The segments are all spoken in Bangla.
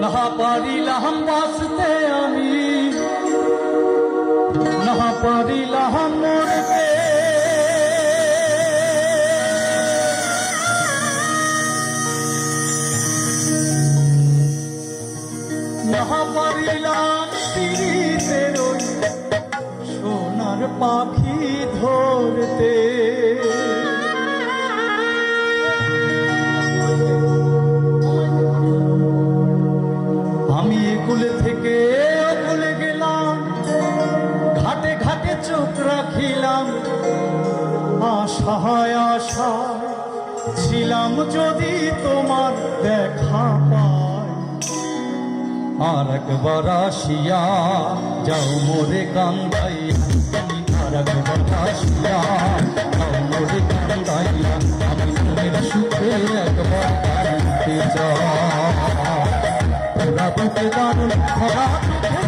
না পারিলাম বাঁচতে আমি। না পারিলাম মরতে। না পারিলাম ওই সোনার পাখি ধরতে। একুলে থেকে ওকুলে গেলাম, ঘাটে ঘাটে চোখ রাখিলাম। আশায় আশায় ছিলাম যদি তোমার দেখা পায়। আর একবার আসিয়া যাও মোরে কান্দাইয়া তুমি আর একবার আসিয়া যাও মোরে কান্দাইয়া আমি মনের সুখে একবার কাঁদতে চাই। ಶ್ರವಣ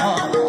हाँ